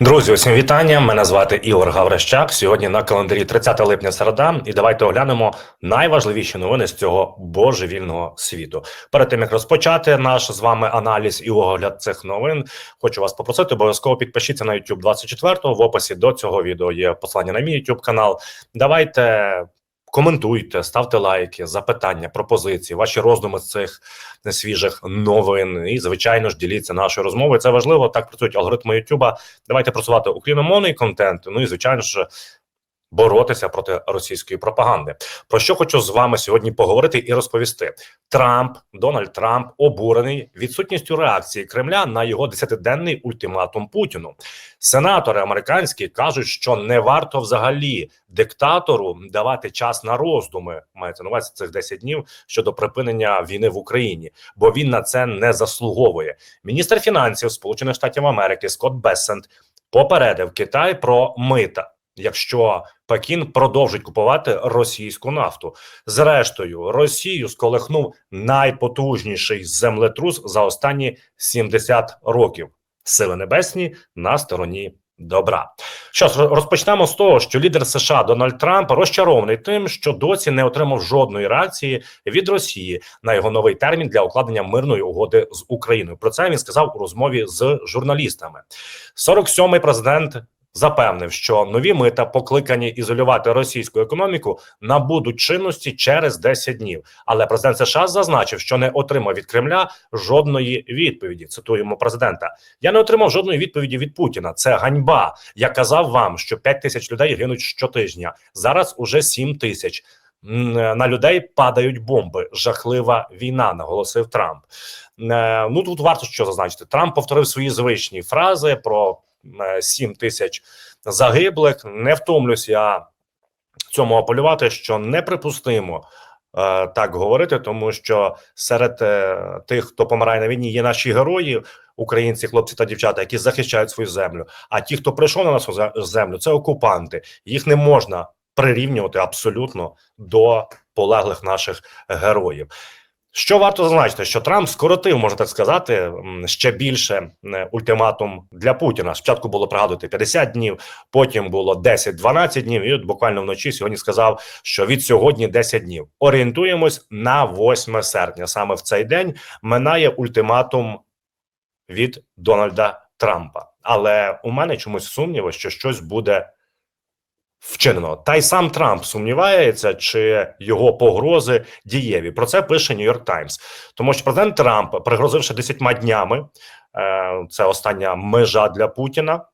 Друзі, усім вітання. Мене звати Ігор Гаврищак. Сьогодні на календарі 30 липня середа. І давайте оглянемо найважливіші новини з цього божевільного світу. Перед тим як розпочати наш з вами аналіз і огляд цих новин, хочу вас попросити обов'язково підпишіться на YouTube 24 В описі до цього відео є посилання на мій YouTube канал. Давайте. Коментуйте, ставте лайки, запитання, пропозиції, ваші роздуми з цих свіжих новин. І, звичайно ж, діліться нашою розмовою. Це важливо. Так працюють алгоритми Ютуба. Давайте просувати україномовний контент. Ну і звичайно ж. Боротися проти російської пропаганди. Про що хочу з вами сьогодні поговорити і розповісти. Трамп, Дональд Трамп, обурений відсутністю реакції Кремля на його десятиденний ультиматум Путіну. Сенатори американські кажуть, що не варто взагалі диктатору давати час на роздуми. Мається на увазі цих 10 днів щодо припинення війни в Україні, бо він на це не заслуговує. Міністр фінансів Сполучених Штатів Америки Скотт Бессент попередив Китай про мита. Якщо Пекін продовжить купувати російську нафту, зрештою Росію сколихнув найпотужніший землетрус за останні 70 років. Сили небесні на стороні добра. Що ж, розпочнемо з того, що лідер США Дональд Трамп розчарований тим, що досі не отримав жодної реакції від Росії на його новий термін для укладення мирної угоди з Україною. Про це він сказав у розмові з журналістами. 47-й президент запевнив, що нові мита, покликані ізолювати російську економіку, набудуть чинності через 10 днів. Але президент США зазначив, що не отримав від Кремля жодної відповіді. Цитуємо президента: Я не отримав жодної відповіді від Путіна. Це ганьба. Я казав вам, що 5 тисяч людей гинуть щотижня. Зараз уже 7 тисяч. На людей падають бомби. Жахлива війна, наголосив Трамп. Е, ну тут варто що зазначити. Трамп повторив свої звичні фрази про 7 тисяч загиблих. Не втомлюсь я цьому апелювати, що неприпустимо е, так говорити, тому що серед е, тих, хто помирає на війні, є наші герої, українці, хлопці та дівчата, які захищають свою землю. А ті, хто прийшов на нашу землю, це окупанти. Їх не можна прирівнювати абсолютно до полеглих наших героїв. Що варто зазначити, що Трамп скоротив, можна так сказати, ще більше ультиматум для Путіна. Спочатку було пригадувати 50 днів, потім було 10-12 днів. І от буквально вночі сьогодні сказав, що від сьогодні 10 днів. Орієнтуємось на 8 серпня. Саме в цей день минає ультиматум від Дональда Трампа. Але у мене чомусь сумніви, що щось буде вчинено. Та й сам Трамп сумнівається, чи його погрози дієві. Про це пише Нью-Йорк Таймс, тому що президент Трамп, пригрозивши десятьма днями, е, це остання межа для Путіна.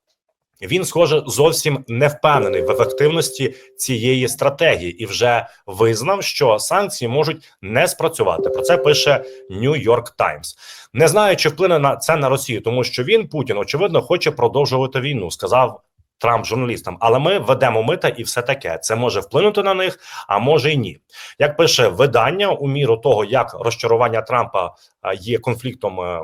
Він, схоже, зовсім не впевнений в ефективності цієї стратегії і вже визнав, що санкції можуть не спрацювати. Про це пише Нью-Йорк Таймс. Не знаю, чи вплине на це на Росію, тому що він Путін очевидно хоче продовжувати війну. Сказав Трамп журналістам, але ми ведемо мита і все таке. Це може вплинути на них, а може й ні. Як пише видання у міру того, як розчарування Трампа є конфліктом. Е,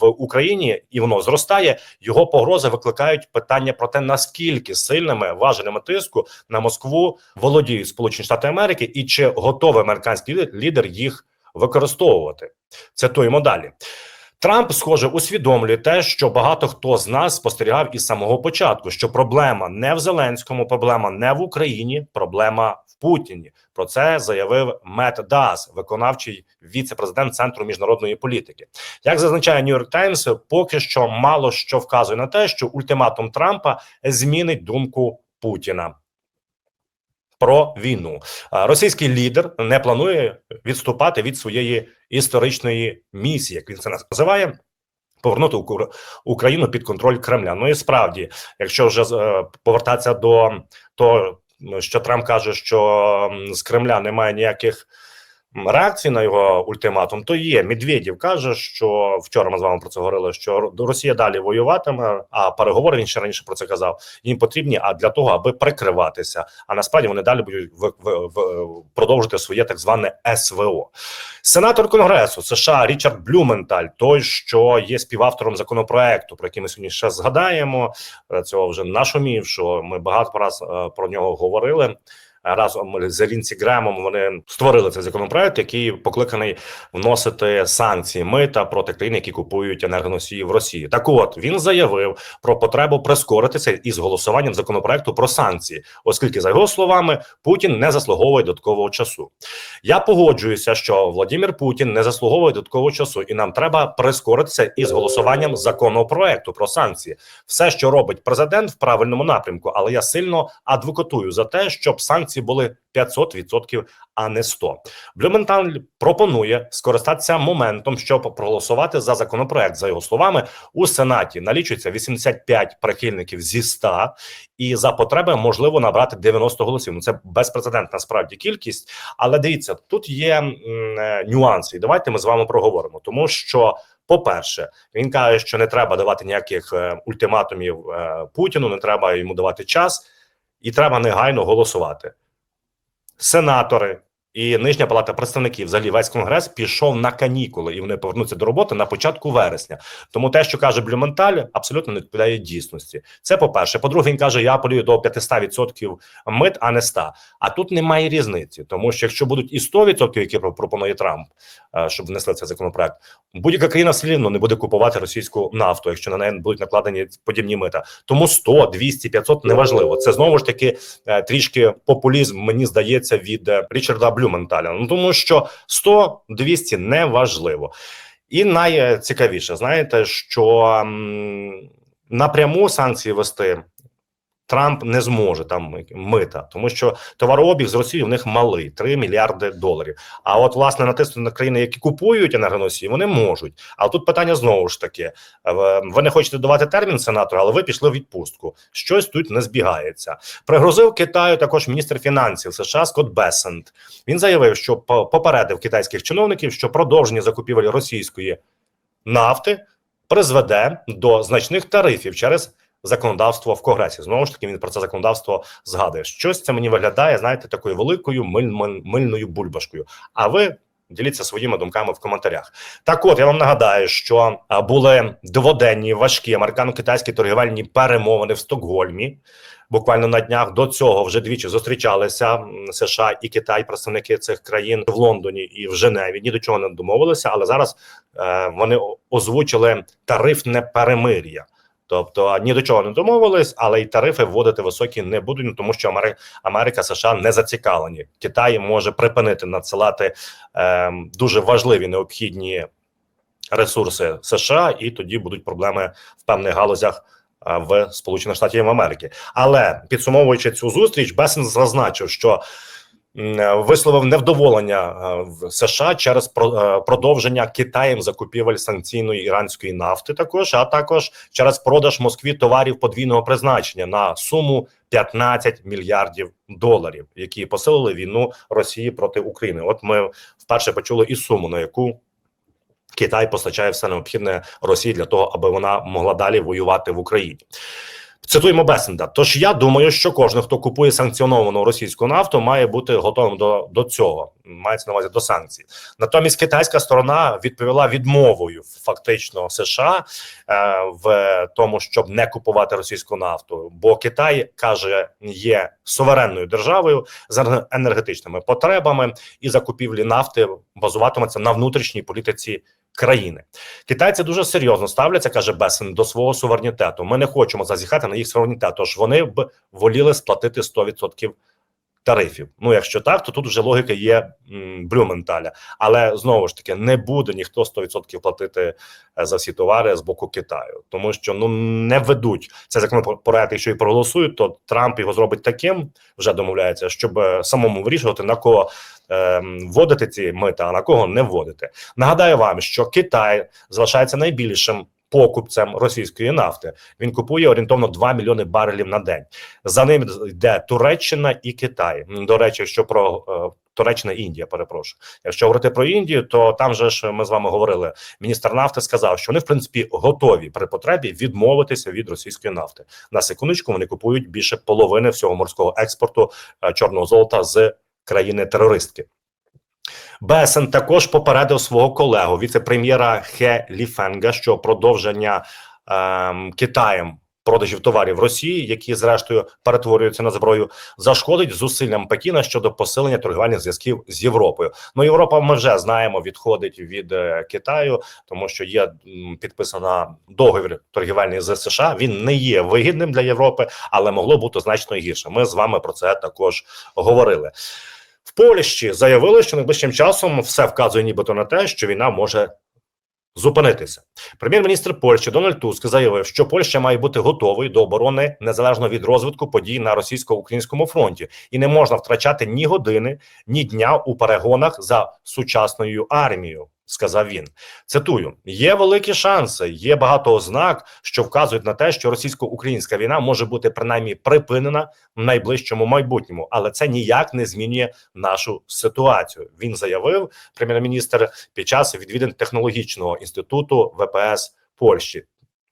в Україні і воно зростає. Його погрози викликають питання про те, наскільки сильними важелями тиску на Москву володіють Сполучені Штати Америки, і чи готовий американський лідер їх використовувати. Цитуємо далі. Трамп, схоже, усвідомлює те, що багато хто з нас спостерігав із самого початку, що проблема не в Зеленському, проблема не в Україні, проблема в Путіні. Про це заявив Мет Дас, виконавчий віце-президент центру міжнародної політики. Як зазначає Нью-Йорк Таймс, поки що мало що вказує на те, що ультиматум Трампа змінить думку Путіна про війну. Російський лідер не планує відступати від своєї історичної місії, як він це називає. Повернути Україну під контроль Кремля. Ну і справді, якщо вже е, повертатися до того, що Трамп каже, що з Кремля немає ніяких реакції на його ультиматум, то є Медведєв каже, що вчора ми з вами про це говорили. Що Росія далі воюватиме, а переговори він ще раніше про це казав. Їм потрібні а для того, аби прикриватися. А насправді вони далі будуть в, в, в продовжити своє так зване СВО. Сенатор Конгресу США Річард Блюменталь, той, що є співавтором законопроекту, про який ми сьогодні ще згадаємо. Цього вже нашумів, що ми багато раз е, про нього говорили. Разом з Лінсі Гремом вони створили цей законопроект, який покликаний вносити санкції мита проти країн, які купують енергоносії в Росії. Так, от він заявив про потребу прискоритися із голосуванням законопроекту про санкції, оскільки за його словами Путін не заслуговує додаткового часу. Я погоджуюся, що Владимир Путін не заслуговує додаткового часу, і нам треба прискоритися із голосуванням законопроекту про санкції. Все, що робить президент в правильному напрямку, але я сильно адвокатую за те, щоб санкції були 500%, а не 100%. Блюменталь пропонує скористатися моментом, щоб проголосувати за законопроект. За його словами, у сенаті налічується 85 прихильників зі 100, і за потреби можливо набрати 90 голосів. Ну це безпрецедентна справді кількість. Але дивіться, тут є е, нюанси, і давайте ми з вами проговоримо, тому що. По-перше, він каже, що не треба давати ніяких е, ультиматумів е, Путіну, не треба йому давати час, і треба негайно голосувати. Сенатори і нижня палата представників, взагалі весь конгрес пішов на канікули, і вони повернуться до роботи на початку вересня. Тому те, що каже Блюменталь, абсолютно не відповідає дійсності. Це по перше. По-друге, він каже: я апелюю до 500% мит, а не 100. А тут немає різниці, тому що якщо будуть і 100%, які пропонує Трамп, е, щоб внесли цей законопроект, будь-яка країна все рівно не буде купувати російську нафту, якщо на неї будуть накладені подібні мита. Тому 100, 200, 500 неважливо. Це знову ж таки е, трішки популізм. Мені здається, від е, Річарда Блюменталя. Ну тому що 100, 200 неважливо. І найцікавіше, знаєте, що напряму санкції вести Трамп не зможе там мита, тому що товарообіг з Росії в них малий 3 мільярди доларів. А от власне натиснути на країни, які купують енергоносії, вони можуть. Але тут питання знову ж таки: е, ви не хочете давати термін сенатору, але ви пішли в відпустку. Щось тут не збігається. Пригрозив Китаю також міністр фінансів США Скотт Бесент. Він заявив, що по- попередив китайських чиновників, що продовження закупівель російської нафти призведе до значних тарифів через законодавство в Конгресі. Знову ж таки, він про це законодавство згадує. Щось це мені виглядає, знаєте, такою великою миль, миль- мильною бульбашкою. А ви діліться своїми думками в коментарях. Так, от я вам нагадаю, що були дводенні важкі американо-китайські торгівельні перемовини в Стокгольмі. Буквально на днях до цього вже двічі зустрічалися США і Китай, представники цих країн в Лондоні і в Женеві. Ні до чого не домовилися, але зараз е, вони озвучили тарифне перемир'я. Тобто ні до чого не домовились, але й тарифи вводити високі не будуть, ну, тому що Америка, Америка США не зацікавлені. Китай може припинити надсилати е, дуже важливі необхідні ресурси США, і тоді будуть проблеми в певних галузях в Сполучених Штатів Америки. Але підсумовуючи цю зустріч, Бесен зазначив, що висловив невдоволення е, в США через е, продовження Китаєм закупівель санкційної іранської нафти, також а також через продаж Москві товарів подвійного призначення на суму 15 мільярдів доларів, які посилили війну Росії проти України. От ми вперше почули і суму, на яку Китай постачає все необхідне Росії для того, аби вона могла далі воювати в Україні. Цитуємо Бесенда. Тож я думаю, що кожен, хто купує санкціоновану російську нафту, має бути готовим до, до цього. Мається на увазі до санкцій. Натомість китайська сторона відповіла відмовою фактично США е, в тому, щоб не купувати російську нафту. Бо Китай каже, є суверенною державою з енергетичними потребами, і закупівлі нафти базуватиметься на внутрішній політиці країни. Китайці дуже серйозно ставляться, каже Бесен, до свого суверенітету. Ми не хочемо зазіхати на їх суверенітет, тож вони б воліли сплатити 100% тарифів. Ну, якщо так, то тут вже логіка є м. Але знову ж таки не буде ніхто 100% платити е, за всі товари з боку Китаю, тому що ну не ведуть цей законопроект, якщо і проголосують, то Трамп його зробить таким, вже домовляється, щоб е, самому вирішувати на кого вводити ці мита, а на кого не вводити. Нагадаю вам, що Китай залишається найбільшим покупцем російської нафти. Він купує орієнтовно 2 мільйони барелів на день. За ним йде Туреччина і Китай. До речі, що про е, Туреччина Індія, перепрошую. Якщо говорити про Індію, то там же ж ми з вами говорили. Міністр нафти сказав, що вони в принципі готові при потребі відмовитися від російської нафти. На секундочку вони купують більше половини всього морського експорту е, чорного золота з країни терористки. Бесен також попередив свого колегу віце-прем'єра Хе Ліфенга, що продовження ем, Китаєм продажів товарів Росії, які зрештою перетворюються на зброю, зашкодить зусиллям Пекіна щодо посилення торгівельних зв'язків з Європою. Ну Європа, ми вже знаємо, відходить від е, Китаю, тому що є підписана договір торгівельний з США. Він не є вигідним для Європи, але могло бути значно гірше. Ми з вами про це також говорили. В Польщі заявили, що найближчим часом все вказує, нібито на те, що війна може зупинитися. Прем'єр-міністр Польщі Дональд Туск заявив, що Польща має бути готовою до оборони незалежно від розвитку подій на російсько-українському фронті, і не можна втрачати ні години, ні дня у перегонах за сучасною армією. Сказав він, цитую: є великі шанси, є багато ознак, що вказують на те, що російсько-українська війна може бути принаймні припинена в найближчому майбутньому, але це ніяк не змінює нашу ситуацію. Він заявив прем'єр-міністр під час відвідин технологічного інституту ВПС Польщі.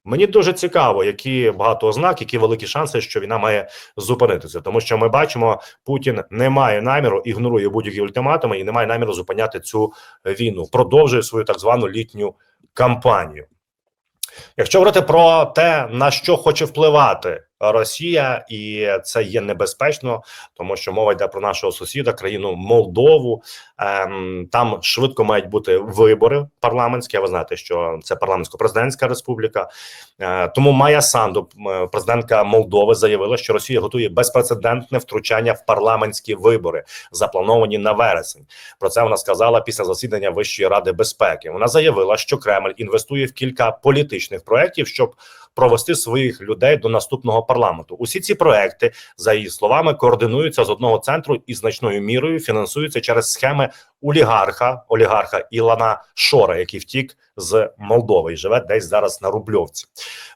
Мені дуже цікаво, які багато ознак, які великі шанси, що війна має зупинитися, тому що ми бачимо, Путін не має наміру, ігнорує будь-які ультиматуми і не має наміру зупиняти цю війну, продовжує свою так звану літню кампанію. Якщо говорити про те, на що хоче впливати Росія, і це є небезпечно, тому що мова йде про нашого сусіда, країну Молдову. Ем, там швидко мають бути вибори парламентські. а Ви знаєте, що це парламентсько-президентська республіка. Е, тому Майя Санду, президентка Молдови, заявила, що Росія готує безпрецедентне втручання в парламентські вибори, заплановані на вересень. Про це вона сказала після засідання Вищої ради безпеки. Вона заявила, що Кремль інвестує в кілька політичних проєктів, щоб провести своїх людей до наступного парламенту. Усі ці проекти, за її словами, координуються з одного центру і значною мірою фінансуються через схеми олігарха олігарха Ілана Шора, який втік з Молдови і живе десь зараз на Рубльовці.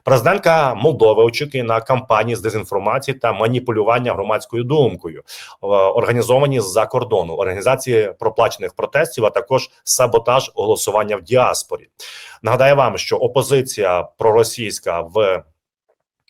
Президентка Молдови очікує на кампанії з дезінформації та маніпулювання громадською думкою, е, організовані з-за кордону, організації проплачених протестів, а також саботаж голосування в діаспорі. Нагадаю вам, що опозиція проросійська в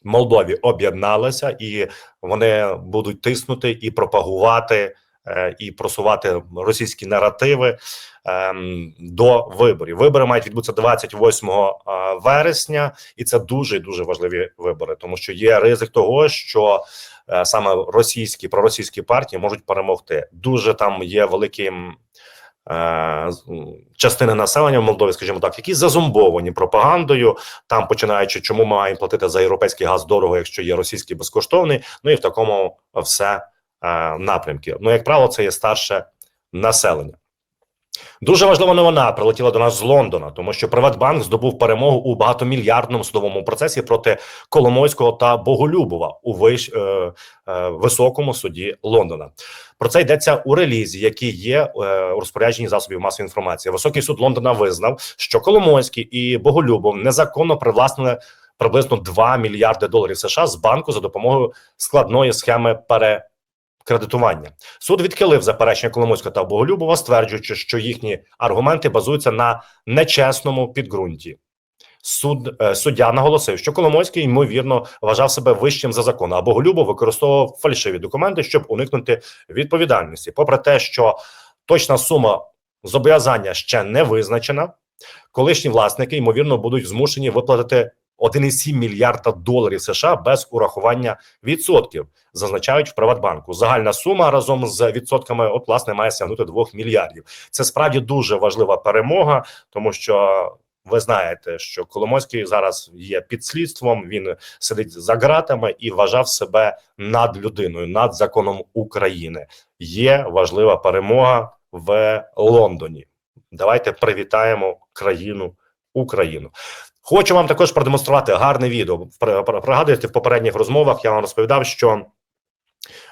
Молдові об'єдналася, і вони будуть тиснути і пропагувати. Е, І просувати російські наративи ем, до виборів. Вибори мають відбутися 28 е, вересня, і це дуже дуже важливі вибори, тому що є ризик того, що е, саме російські проросійські партії можуть перемогти. Дуже там є великі частини населення в Молдові, скажімо так, які зазумбовані пропагандою. Там починаючи, чому ми маємо платити за європейський газ дорого, якщо є російський безкоштовний. Ну і в такому все напрямки. Ну, як правило, це є старше населення. Дуже важлива новина прилетіла до нас з Лондона, тому що Приватбанк здобув перемогу у багатомільярдному судовому процесі проти Коломойського та Боголюбова у виш, е, е, високому суді Лондона. Про це йдеться у релізі, який є е, у розпорядженні засобів масової інформації. Високий суд Лондона визнав, що Коломойський і Боголюбов незаконно привласнили приблизно 2 мільярди доларів США з банку за допомогою складної схеми пере. Кредитування суд відхилив заперечення Коломойського та Боголюбова, стверджуючи, що їхні аргументи базуються на нечесному підґрунті. Суд е, суддя наголосив, що Коломойський ймовірно вважав себе вищим за закон, а Боголюбов використовував фальшиві документи, щоб уникнути відповідальності. Попри те, що точна сума зобов'язання ще не визначена, колишні власники ймовірно будуть змушені виплатити 1,7 мільярда доларів США без урахування відсотків, зазначають в Приватбанку. Загальна сума разом з відсотками, от власне, має сягнути 2 мільярдів. Це справді дуже важлива перемога, тому що ви знаєте, що Коломойський зараз є під слідством. Він сидить за ґратами і вважав себе над людиною, над законом України. Є важлива перемога в Лондоні. Давайте привітаємо країну Україну. Хочу вам також продемонструвати гарне відео. При- при- Пригадуєте, в попередніх розмовах я вам розповідав, що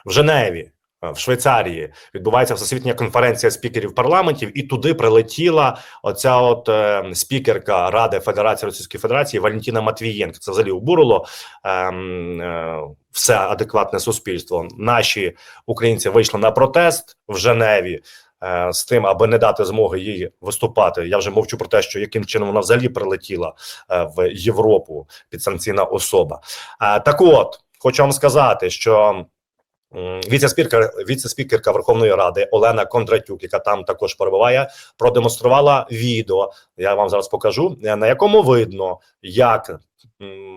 в Женеві, е, в Швейцарії, відбувається всесвітня конференція спікерів парламентів, і туди прилетіла оця от е, спікерка Ради Федерації Російської Федерації Валентина Матвієнко. Це взагалі обурило ем, е, все адекватне суспільство. Наші українці вийшли на протест в Женеві. Е, З тим, аби не дати змоги їй виступати, я вже мовчу про те, що яким чином вона взагалі прилетіла е, в Європу підсанкційна особа. Е, Так, от хочу вам сказати, що віце-спікер, віце-спікерка Верховної Ради Олена Кондратюк, яка там також перебуває, продемонструвала відео. Я вам зараз покажу, на якому видно, як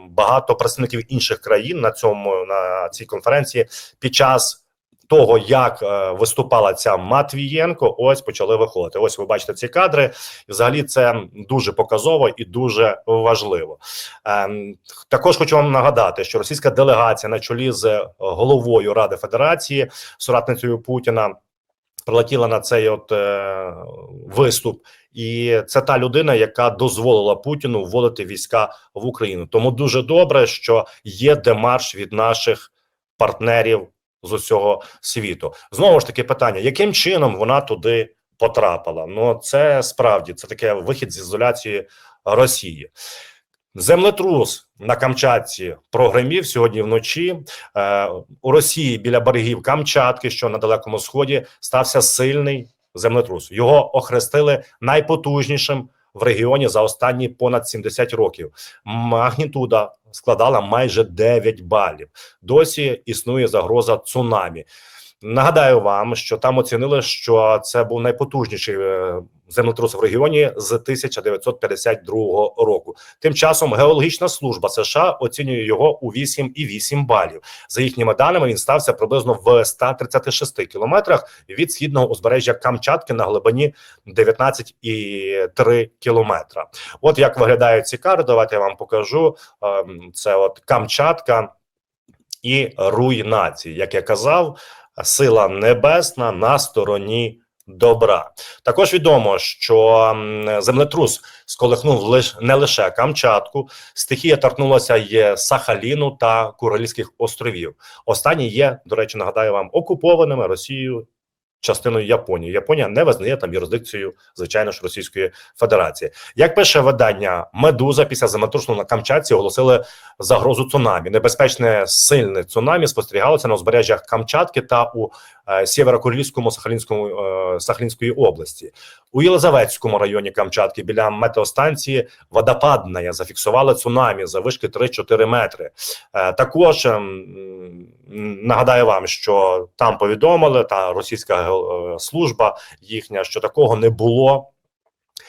багато представників інших країн на цьому на цій конференції під час. Того, як е, виступала ця Матвієнко, ось почали виходити. Ось ви бачите ці кадри. Взагалі це дуже показово і дуже важливо. Ем, також хочу вам нагадати, що російська делегація на чолі з головою Ради Федерації, соратницею Путіна, прилетіла на цей от е, виступ, і це та людина, яка дозволила Путіну вводити війська в Україну. Тому дуже добре, що є демарш від наших партнерів з усього світу. Знову ж таки, питання: яким чином вона туди потрапила? Ну це справді це таке вихід з ізоляції Росії. Землетрус на Камчатці прогремів сьогодні вночі. Е, у Росії біля берегів Камчатки, що на далекому сході, стався сильний землетрус. Його охрестили найпотужнішим в регіоні за останні понад 70 років. Магнітуда складала майже 9 балів. Досі існує загроза цунамі. Нагадаю вам, що там оцінили, що це був найпотужніший е, землетрус в регіоні з 1952 року. Тим часом геологічна служба США оцінює його у 8,8 балів. За їхніми даними, він стався приблизно в 136 кілометрах від східного узбережжя Камчатки на глибині 19,3 кілометра. От як виглядають ці карти. Давайте я вам покажу. Ем, Це от Камчатка і руйнації, як я казав сила небесна на стороні добра. Також відомо, що землетрус сколихнув лиш не лише Камчатку, стихія торкнулася є Сахаліну та Курильських островів. Останні є, до речі, нагадаю вам, окупованими Росією. Частиною Японії Японія не визнає там юрисдикцію, звичайно ж, Російської Федерації. Як пише видання Медуза після землетрусу на Камчатці оголосили загрозу цунамі. Небезпечне сильне цунамі спостерігалося на узбережжях Камчатки та у е, Сєвєрокурильському Сахалінському е, Сахалінської області. У Єлизаветському районі Камчатки біля метеостанції Водопадная зафіксували цунамі за вишки 3-4 метри. Е, також м, нагадаю вам, що там повідомили та російська е, служба їхня, що такого не було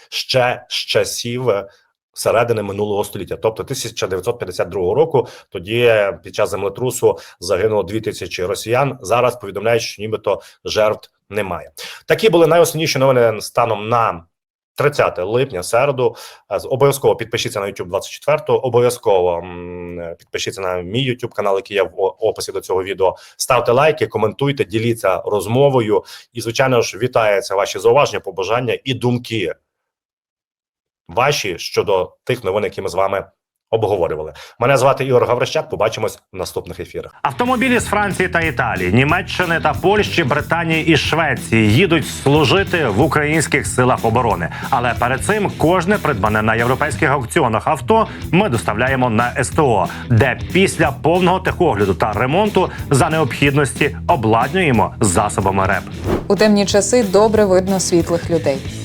ще з часів. е, Середини минулого століття, тобто 1952 року, тоді е, під час землетрусу загинуло 2000 росіян. Зараз повідомляють, що нібито жертв немає. Такі були найосновніші новини станом на 30 липня, середу. Е, Обов'язково підпишіться на YouTube 24, Обов'язково підпишіться на мій YouTube канал, який є в описі до цього відео. Ставте лайки, коментуйте, діліться розмовою. І, звичайно ж, вітаються ваші зауваження, побажання і думки ваші щодо тих новин, які ми з вами обговорювали. Мене звати Ігор Гаврищак. Побачимось в наступних ефірах. Автомобілі з Франції та Італії, Німеччини та Польщі, Британії і Швеції їдуть служити в українських силах оборони. Але перед цим кожне придбане на європейських аукціонах авто ми доставляємо на СТО, де після повного техогляду та ремонту за необхідності обладнюємо засобами РЕП. У темні часи добре видно світлих людей.